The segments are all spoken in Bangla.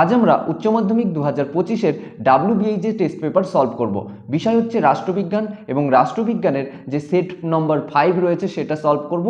আজ আমরা উচ্চ মাধ্যমিক দু হাজার পঁচিশের ডাব্লিউবিএইচএ টেস্ট পেপার সলভ করব। বিষয় হচ্ছে রাষ্ট্রবিজ্ঞান এবং রাষ্ট্রবিজ্ঞানের যে সেট নম্বর ফাইভ রয়েছে সেটা সলভ করব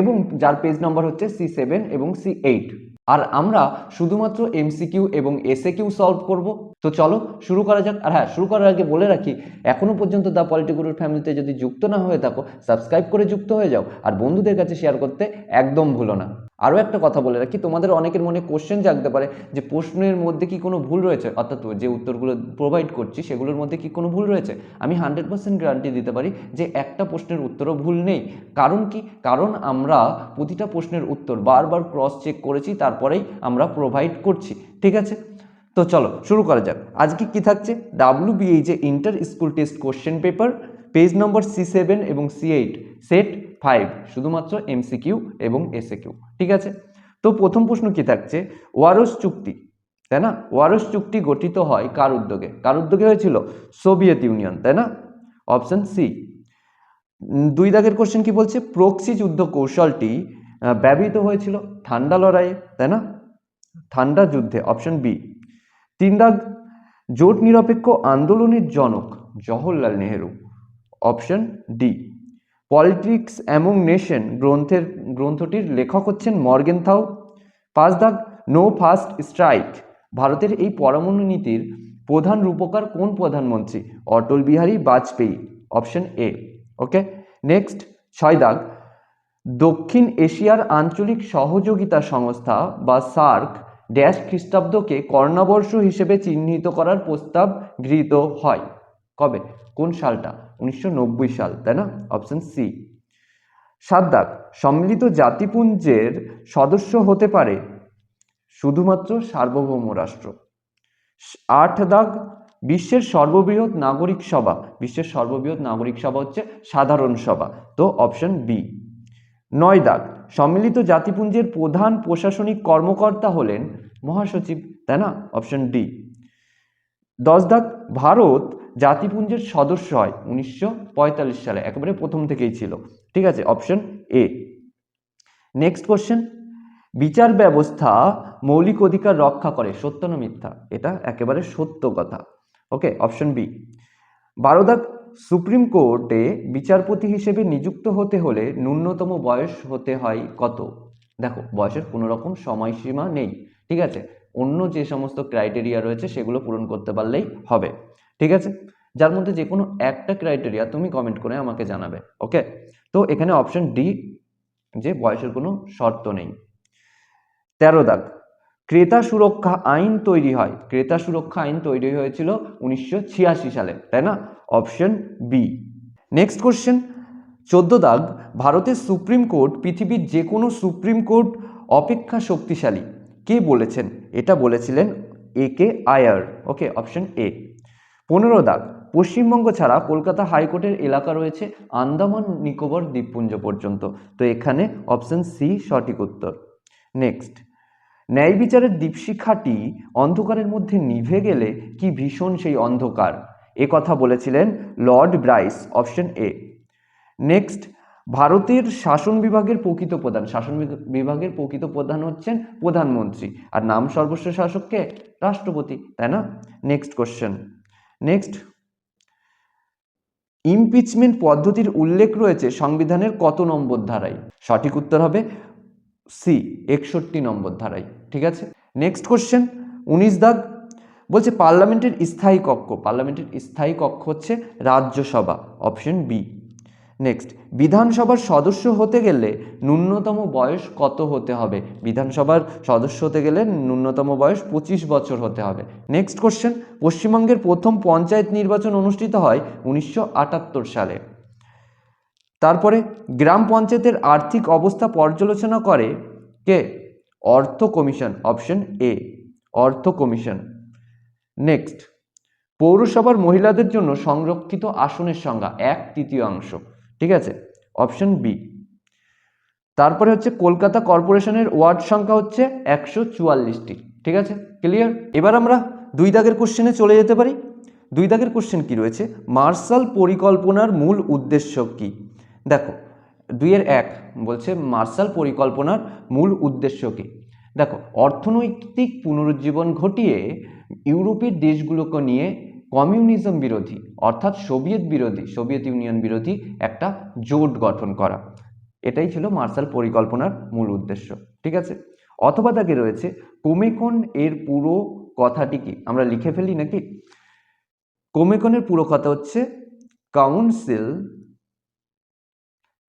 এবং যার পেজ নম্বর হচ্ছে সি সেভেন এবং সি এইট আর আমরা শুধুমাত্র এমসিকিউ এবং এসএ কিউ সলভ করব। তো চলো শুরু করা যাক। আর হ্যাঁ শুরু করার আগে বলে রাখি, এখনও পর্যন্ত দ্য পলিটিকুলার ফ্যামিলিতে যদি যুক্ত না হয়ে থাকো সাবস্ক্রাইব করে যুক্ত হয়ে যাও। আর বন্ধুদের কাছে শেয়ার করতে একদম ভুলো না। আরও একটা কথা বলে রাখি, তোমাদের অনেকের মনে কোশ্চেন জাগতে পারে যে প্রশ্নের মধ্যে কি কোনো ভুল রয়েছে? অর্থাৎ যে উত্তরগুলো প্রোভাইড করছি, সেগুলোর মধ্যে কি কোনো ভুল রয়েছে? আমি হান্ড্রেড পার্সেন্ট গ্যারান্টি দিতে পারি যে একটা প্রশ্নের উত্তরও ভুল নেই। কারণ কি? কারণ আমরা প্রতিটা প্রশ্নের উত্তর বারবার ক্রস চেক করেছি, তারপরেই আমরা প্রোভাইড করছি। ঠিক আছে? তো চলো, শুরু করা যাক। আজকে কি থাকছে? W inter school test question paper page number C seven এবং সি এইট, সেট ফাইভ, শুধুমাত্র এমসিকিউ এবং এসএ কিউ ঠিক আছে? তো প্রথম প্রশ্ন কি থাকছে? ওয়ারস চুক্তি, তাই না? ওয়ারস চুক্তি গঠিত হয় কার উদ্যোগে? কার উদ্যোগে হয়েছিল? সোভিয়েত ইউনিয়ন, তাই না? Option C. দুই দাগের কোশ্চেন কি বলছে? প্রক্সি যুদ্ধ কৌশলটি ব্যবহৃত হয়েছিল ঠান্ডা লড়াইয়ে, তাই না? ঠান্ডা যুদ্ধে, অপশন বি। তিন দাগ, জোট নিরপেক্ষ আন্দোলনের জনক, Jawaharlal Nehru. Option D. Politics among nation গ্রন্থের, গ্রন্থটির লেখক হচ্ছেন মর্গেন থাও পাঁচ দাগ, নো ফার্স্ট স্ট্রাইক। ভারতের এই পরমাণু নীতির প্রধান রূপকার কোন প্রধানমন্ত্রী? Atal Bihari Vajpayee. Option A. Okay? Next, ছয় দাগ। দক্ষিণ এশিয়ার আঞ্চলিক সহযোগিতা সংস্থা বা সার্ক ড্যাশ খ্রিস্টাব্দকে কর্ণাবর্ষ হিসেবে চিহ্নিত করার প্রস্তাব গৃহীত হয়। কবে? কোন সালটা? উনিশশো নব্বই সাল, তাই না? অপশন সি সাত দাগ সম্মিলিত জাতিপুঞ্জের সদস্য হতে পারে শুধুমাত্র সার্বভৌম রাষ্ট্র। আট দাগ, বিশ্বের সর্ববৃহৎ নাগরিক সভা। বিশ্বের সর্ববৃহৎ নাগরিক সভা হচ্ছে সাধারণ সভা। তো অপশন বি নয় দাগ, সম্মিলিত জাতিপুঞ্জের প্রধান প্রশাসনিক কর্মকর্তা হলেন মহাসচিব, তাই না? অপশন ডি দশ দাগ, ভারত জাতিপুঞ্জের সদস্য হয় উনিশশো পঁয়তাল্লিশ সালে, একেবারে প্রথম থেকেই ছিল। ঠিক আছে অপশন এ নেক্সট কোশ্চেন বিচার ব্যবস্থা মৌলিক অধিকার রক্ষা করে, সত্য না মিথ্যা? এটা একেবারে সত্য কথা। ওকে অপশন বি বারো দাগ সুপ্রিম কোর্টে বিচারপতি হিসেবে নিযুক্ত হতে হলে ন্যূনতম বয়স হতে হয় কত? দেখো, বয়সের কোনো রকম সময়সীমা নেই। ঠিক আছে, অন্য যে সমস্ত ক্রাইটেরিয়া রয়েছে, সেগুলো পূরণ করতে পারলেই হবে। ঠিক আছে? যার মধ্যে যে কোনো একটা ক্রাইটেরিয়া তুমি কমেন্ট করে আমাকে জানাবে ওকে তো এখানে অপশন ডি যে বয়সের কোনো শর্ত নেই। তেরো দাগ, ক্রেতা সুরক্ষা আইন তৈরি হয়। ক্রেতা সুরক্ষা আইন তৈরি হয়েছিল উনিশশো ছিয়াশি সালে, তাই না? অপশন বি নেক্সট কোশ্চেন চোদ্দ দাগ, ভারতের সুপ্রিম কোর্ট, পৃথিবীর যে কোনো সুপ্রিম কোর্ট অপেক্ষা শক্তিশালী। কে বলেছেন? এটা বলেছিলেন এ কে আয়ার ওকে অপশন এ পনেরো দাগ। পশ্চিমবঙ্গ ছাড়া কলকাতা হাইকোর্টের এলাকা রয়েছে আন্দামান, নিকোবর, দ্বীপপুঞ্জ পর্যন্ত। তো এখানে অপশন সি সঠিক উত্তর। নেক্সট। ন্যায় বিচারের দীপশিখাটি অন্ধকারের মধ্যে নিভে গেলে কি ভীষণ সেই অন্ধকার? এ কথা বলেছিলেন lord Bryce, option A. Next. ভারতের শাসন বিভাগের প্রকৃত প্রধান। শাসন বিভাগের প্রকৃত প্রধান হচ্ছেন প্রধানমন্ত্রী। আর নাম সর্বস্ব শাসককে রাষ্ট্রপতি, তাই না? Next question. নেক্সট ইমপিচমেন্ট পদ্ধতির উল্লেখ রয়েছে সংবিধানের কত নম্বর ধারায়? সঠিক উত্তর হবে সি একষট্টি নম্বর ধারায়, ঠিক আছে? নেক্সট কোশ্চেন উনিশ দাগ, বলছে পার্লামেন্টের স্থায়ী কক্ষ, পার্লামেন্টের স্থায়ী কক্ষ হচ্ছে রাজ্যসভা অপশন বি নেক্সট বিধানসভার সদস্য হতে গেলে ন্যূনতম বয়স কত হতে হবে? বিধানসভার সদস্য হতে গেলে ন্যূনতম বয়স পঁচিশ বছর হতে হবে। নেক্সট কোশ্চেন পশ্চিমবঙ্গের প্রথম পঞ্চায়েত নির্বাচন অনুষ্ঠিত হয় উনিশশো আটাত্তর সালে। তারপরে, গ্রাম পঞ্চায়েতের আর্থিক অবস্থা পর্যালোচনা করে কে? অর্থ কমিশন অপশন এ অর্থ কমিশন। নেক্সট পৌরসভার মহিলাদের জন্য সংরক্ষিত আসনের সংখ্যা, এক তৃতীয়াংশ। ঠিক আছে? অপশন বি তারপরে হচ্ছে কলকাতা কর্পোরেশনের ওয়ার্ড সংখ্যা হচ্ছে একশো চুয়াল্লিশটি। ঠিক আছে? ক্লিয়ার এবার আমরা দুই দাগের কোশ্চেনে চলে যেতে পারি। দুই দাগের কোশ্চেন কি রয়েছে? মার্শাল পরিকল্পনার মূল উদ্দেশ্য কি? দেখো, দুইয়ের এক বলছে মার্শাল পরিকল্পনার মূল উদ্দেশ্য কি? দেখো, অর্থনৈতিক পুনরুজ্জীবন ঘটিয়ে ইউরোপের দেশগুলোকে নিয়ে কমিউনিজম বিরোধী, অর্থাৎ সোভিয়েত বিরোধী, সোভিয়েত ইউনিয়ন বিরোধী একটা জোট গঠন করা। এটাই ছিল মার্শাল পরিকল্পনার মূল উদ্দেশ্য, ঠিক আছে? অথবা তাকে রয়েছে কোমেকন এর পুরো কথাটি কি? আমরা লিখে ফেলি নাকি? কোমেকনের পুরো কথা হচ্ছে, council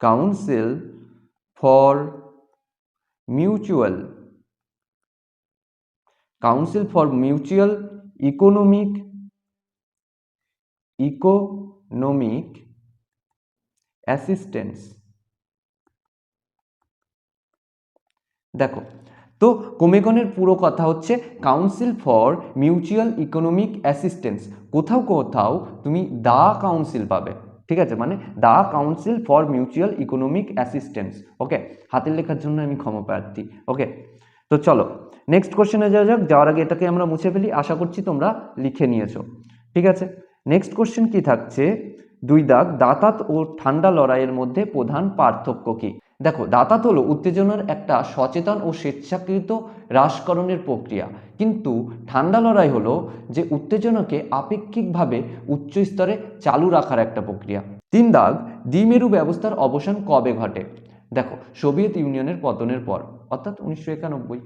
council for mutual, council for mutual economic economic assistance দেখো, তো কোমেকনের পুরো কথা হচ্ছে council for mutual economic assistance কোথাও কোথাও তুমি দা কাউন্সিল পাবে, ঠিক আছে? মানে the council for mutual economic assistance okay হাতের লেখার জন্য আমি ক্ষমা প্রার্থী। ওকে তো চলো নেক্সট কোশ্চেনে যাওয়া যাক। যাওয়ার আগে এটাকে আমরা মুছে ফেলি। আশা করছি তোমরা লিখে নিয়েছো। ঠিক আছে? নেক্সট কোশ্চেন কি থাকছে? দুই দাগ, দাঁতাত ও ঠান্ডা লড়াইয়ের মধ্যে প্রধান পার্থক্য কি? দেখো, দাঁতাত হলো উত্তেজনার একটা সচেতন ও স্বেচ্ছাকৃত হ্রাসকরণের প্রক্রিয়া। কিন্তু ঠান্ডা লড়াই হলো যে উত্তেজনাকে আপেক্ষিকভাবে উচ্চ স্তরে চালু রাখার একটা প্রক্রিয়া। তিন দাগ, দ্বিমেরু ব্যবস্থার অবসান কবে ঘটে? দেখো, সোভিয়েত ইউনিয়নের পতনের পর, অর্থাৎ উনিশশো একানব্বই।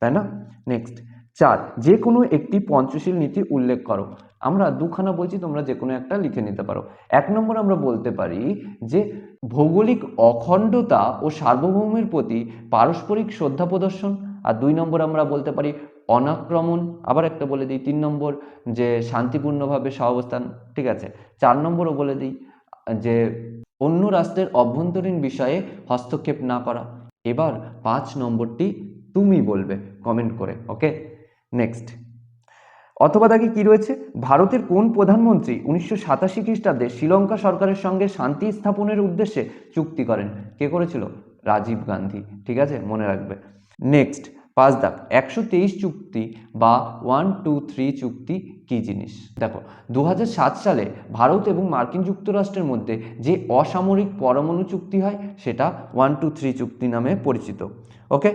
তাই না? নেক্সট চার যে কোনো একটি পঞ্চশীল নীতি উল্লেখ করো। আমরা দুখানা বলছি তোমরা যে কোনো একটা লিখে নিতে পারো। এক নম্বর আমরা বলতে পারি যে, ভৌগোলিক অখণ্ডতা ও সার্বভৌমের প্রতি পারস্পরিক শ্রদ্ধা প্রদর্শন। আর দুই নম্বর আমরা বলতে পারি অনাক্রমণ। আবার একটা বলে দিই, তিন নম্বর যে শান্তিপূর্ণভাবে সহাবস্থান, ঠিক আছে? চার নম্বরও বলে দিই যে, অন্য রাষ্ট্রের অভ্যন্তরীণ বিষয়ে হস্তক্ষেপ না করা। এবার পাঁচ নম্বরটি তুমি বলবে কমেন্ট করে ওকে নেক্সট অথবা তাকে কি রয়েছে? ভারতের কোন প্রধানমন্ত্রী উনিশশো সাতাশি খ্রিস্টাব্দে শ্রীলঙ্কা সরকারের সঙ্গে শান্তি স্থাপনের উদ্দেশ্যে চুক্তি করেন? কে করেছিল? রাজীব গান্ধী। ঠিক আছে? মনে রাখবে। নেক্সট পাঁচ দাগ। একশো তেইশ চুক্তি বা ওয়ান টু থ্রি চুক্তি কি জিনিস? দেখো দু হাজার সাত সালে ভারত এবং মার্কিন যুক্তরাষ্ট্রের মধ্যে যে অসামরিক পরমাণু চুক্তি হয়, সেটা ওয়ান টু থ্রি চুক্তি নামে পরিচিত। ওকে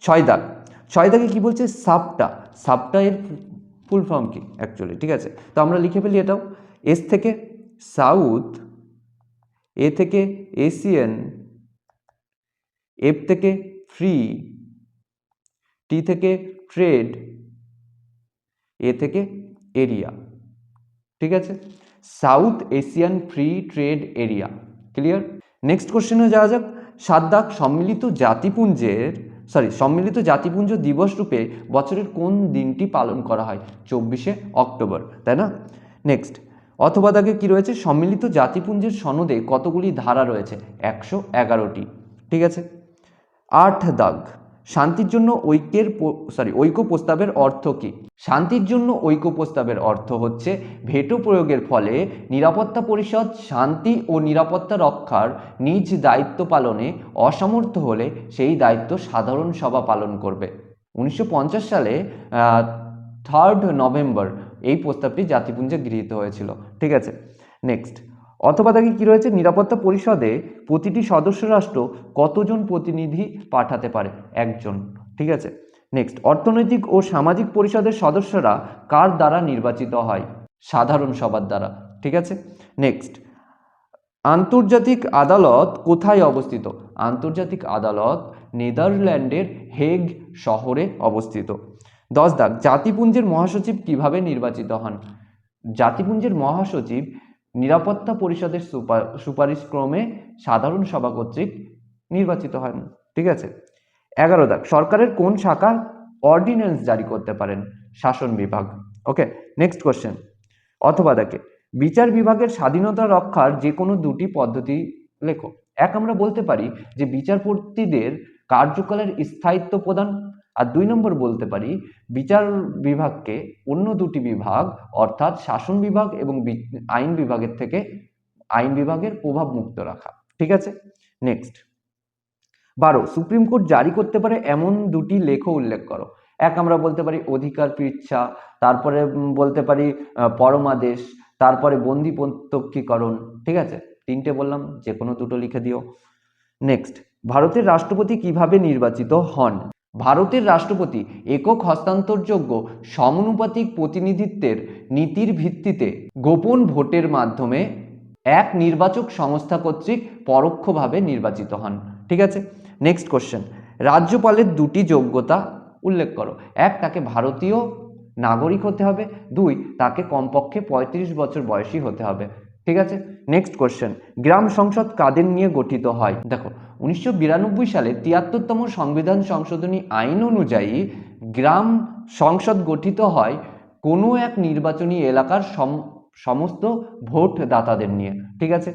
ছয় দাগ। দাগে কি বলছে? সাপটা সাপটা এর ফুল ফর্ম কি অ্যাকচুয়ালি ঠিক আছে? তো আমরা লিখে ফেলি এটাও। এস থেকে সাউথ এ থেকে এশিয়ান এফ থেকে ফ্রি টি থেকে ট্রেড এ থেকে এরিয়া ঠিক আছে? South Asian free trade area clear next কোশ্চেনে যাওয়া যাক। সাত দাগ সম্মিলিত জাতিপুঞ্জের সরি সম্মিলিত জাতিপুঞ্জ দিবস রূপে বছরের কোন দিনটি পালন করা হয়? চব্বিশে অক্টোবর, তাই না? নেক্সট অথবা তাকে কী রয়েছে? সম্মিলিত জাতিপুঞ্জের সনদে কতগুলি ধারা রয়েছে? একশো এগারোটি, ঠিক আছে? আট দাগ। শান্তির জন্য ঐক্যের সরি ঐক্য প্রস্তাবের অর্থ কি? শান্তির জন্য ঐক্য প্রস্তাবের অর্থ হচ্ছে ভেটো প্রয়োগের ফলে নিরাপত্তা পরিষদ শান্তি ও নিরাপত্তা রক্ষার নিজ দায়িত্ব পালনে অসমর্থ হলে সেই দায়িত্ব সাধারণ সভা পালন করবে। উনিশশো পঞ্চাশ সালে থার্ড নভেম্বর এই প্রস্তাবটি জাতিপুঞ্জে গৃহীত হয়েছিল। ঠিক আছে নেক্সট অথবা তাকে কি রয়েছে, নিরাপত্তা পরিষদে প্রতিটি সদস্য রাষ্ট্র কতজন প্রতিনিধি পাঠাতে পারে? একজন। ঠিক আছে? নেক্সট অর্থনৈতিক ও সামাজিক পরিষদের সদস্যরা কার দ্বারা নির্বাচিত হয়? সাধারণ সভার দ্বারা। ঠিক আছে? নেক্সট আন্তর্জাতিক আদালত কোথায় অবস্থিত? আন্তর্জাতিক আদালত নেদারল্যান্ডের হেগ শহরে অবস্থিত। দশ দাগ, জাতিপুঞ্জের মহাসচিব কীভাবে নির্বাচিত হন? জাতিপুঞ্জের মহাসচিব নিরাপত্তা পরিষদের সুপারিশ ক্রমে সাধারণ সভা কর্তৃক নির্বাচিত হন। ঠিক আছে? এগারো দাগ, সরকারের কোন শাখা অর্ডিন্যান্স জারি করতে পারেন? শাসন বিভাগ। ওকে নেক্সট কোশ্চেন অথবা দেখে, বিচার বিভাগের স্বাধীনতা রক্ষার যে কোনো দুটি পদ্ধতি লেখো। এক আমরা বলতে পারি যে বিচারপতিদের কার্যকালের স্থায়িত্ব প্রদান আর দুই নম্বর বলতে পারি, বিচার বিভাগকে অন্য দুটি বিভাগ, অর্থাৎ শাসন বিভাগ এবং আইন বিভাগের থেকে আইন বিভাগের প্রভাব মুক্ত রাখা। ঠিক আছে? নেক্সট বারো, সুপ্রিম কোর্ট জারি করতে পারে এমন দুটি লেখ উল্লেখ করো। এক আমরা বলতে পারি অধিকার পৃচ্ছা তারপরে বলতে পারি পরমাদেশ, তারপরে বন্দি প্রত্যক্ষীকরণ। ঠিক আছে? তিনটে বললাম যে কোনো দুটো লিখে দিও। নেক্সট ভারতের রাষ্ট্রপতি কীভাবে নির্বাচিত হন? ভারতের রাষ্ট্রপতি একক হস্তান্তরযোগ্য সমানুপাতিক প্রতিনিধিত্বের নীতির ভিত্তিতে গোপন ভোটের মাধ্যমে এক নির্বাচক সংস্থা কর্তৃক পরোক্ষভাবে নির্বাচিত হন। ঠিক আছে? নেক্সট কোশ্চেন রাজ্যপালের দুটি যোগ্যতা উল্লেখ করো। এক, তাকে ভারতীয় নাগরিক হতে হবে। দুই, তাকে কমপক্ষে পঁয়ত্রিশ বছর বয়সী হতে হবে। ঠিক আছে? নেক্সট কোশ্চেন গ্রাম সংসদ কাদের নিয়ে গঠিত হয়? দেখো, উনিশশো বিরানব্বই সালে তিয়াত্তরতম সংবিধান সংশোধনী আইন অনুযায়ী গ্রাম সংসদ গঠিত হয় কোনো এক নির্বাচনী এলাকার সম- সমস্ত ভোট দাতাদের নিয়ে। ঠিক আছে?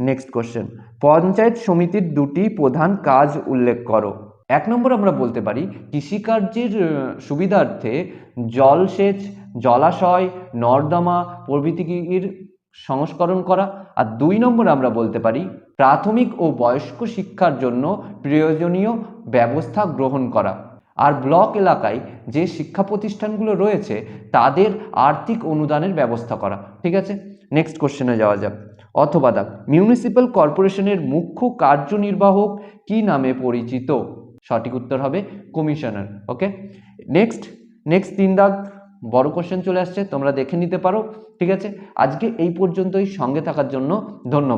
নেক্সট কোশ্চেন পঞ্চায়েত সমিতির দুটি প্রধান কাজ উল্লেখ করো। এক নম্বর আমরা বলতে পারি, কৃষিকার্যের সুবিধার্থে জলসেচ, জলাশয়, নর্দমা প্রভৃতির সংস্করণ করা আর দুই নম্বর আমরা বলতে পারি প্রাথমিক ও বয়স্ক শিক্ষার জন্য প্রয়োজনীয় ব্যবস্থা গ্রহণ করা। আর ব্লক এলাকায় যে শিক্ষা প্রতিষ্ঠানগুলো রয়েছে, তাদের আর্থিক অনুদানের ব্যবস্থা করা। ঠিক আছে? নেক্সট কোশ্চেনে যাওয়া যাক। অথবা দাগ মিউনিসিপ্যাল কর্পোরেশনের মুখ্য কার্যনির্বাহক কি নামে পরিচিত? সঠিক উত্তর হবে কমিশনার ওকে নেক্সট নেক্সট তিন দাগ। বড় কোশ্চেন চলে আসছে, তোমরা দেখে নিতে পারো, ঠিক আছে? আজকে এই পর্যন্তই, সঙ্গে থাকার জন্য ধন্যবাদ।